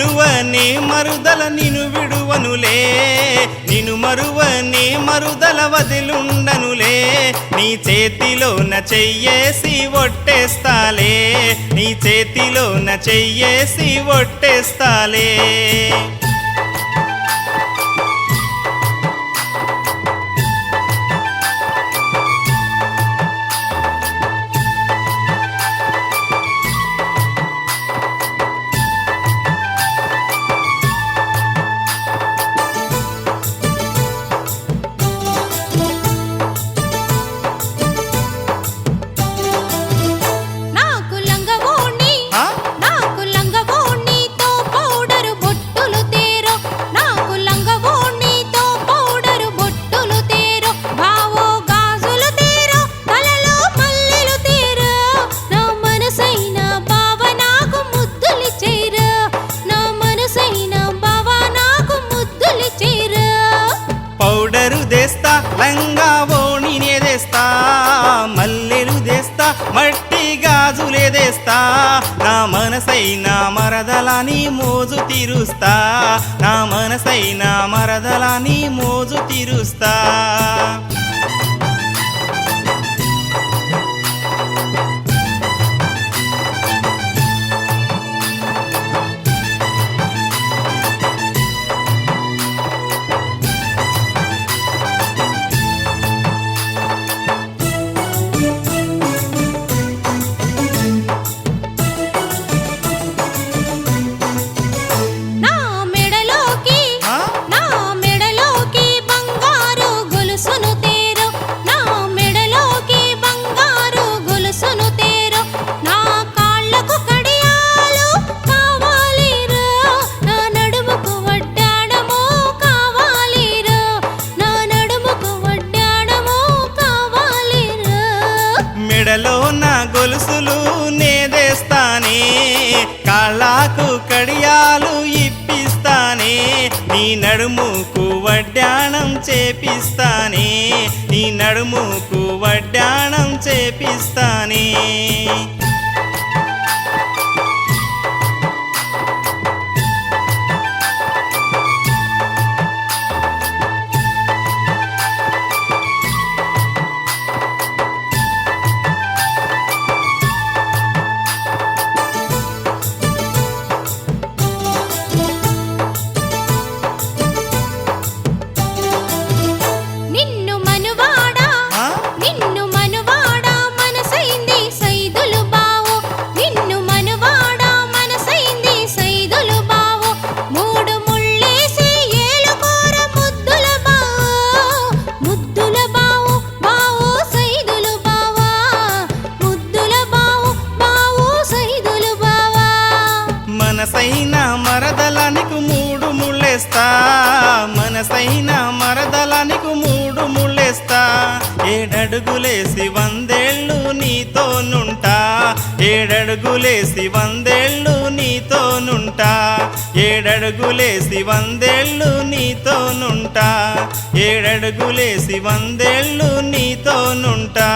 విడువనే మరుదల నిను విడువనులే. నిను మరువనే మరుదల వదిలుండనులే. నీ చేతిలోన చెయ్యేసి ఒట్టేస్తాలే. నీ చేతిలోన చెయ్యేసి ఒట్టేస్తాలే. మట్టి గాజులేదేస్తా నా మనసైనా మరదలని మోజు తీరుస్తా. నా మనసైనా మరదలని మోజు తీరుస్తా. మెడలో నా గొలుసులు నేదేస్తానే. కాళ్ళకు కడియాలు ఇప్పిస్తానే. నీ నడుముకు వడ్డాణం చేపిస్తానే. నీ నడుముకు వడ్డాణం చేపిస్తానే. మనసైన మరదలానికి మూడు ముళ్ళేస్తా. ఏడడుగులేసి వందేళ్ళు నీతోనుంటా ఏడడుగులేసి వందేళ్ళు నీతోనుంటా ఏడడుగులేసి వందేళ్ళు నీతోనుంటా ఏడడుగులేసి వందేళ్ళు నీతోనుంటా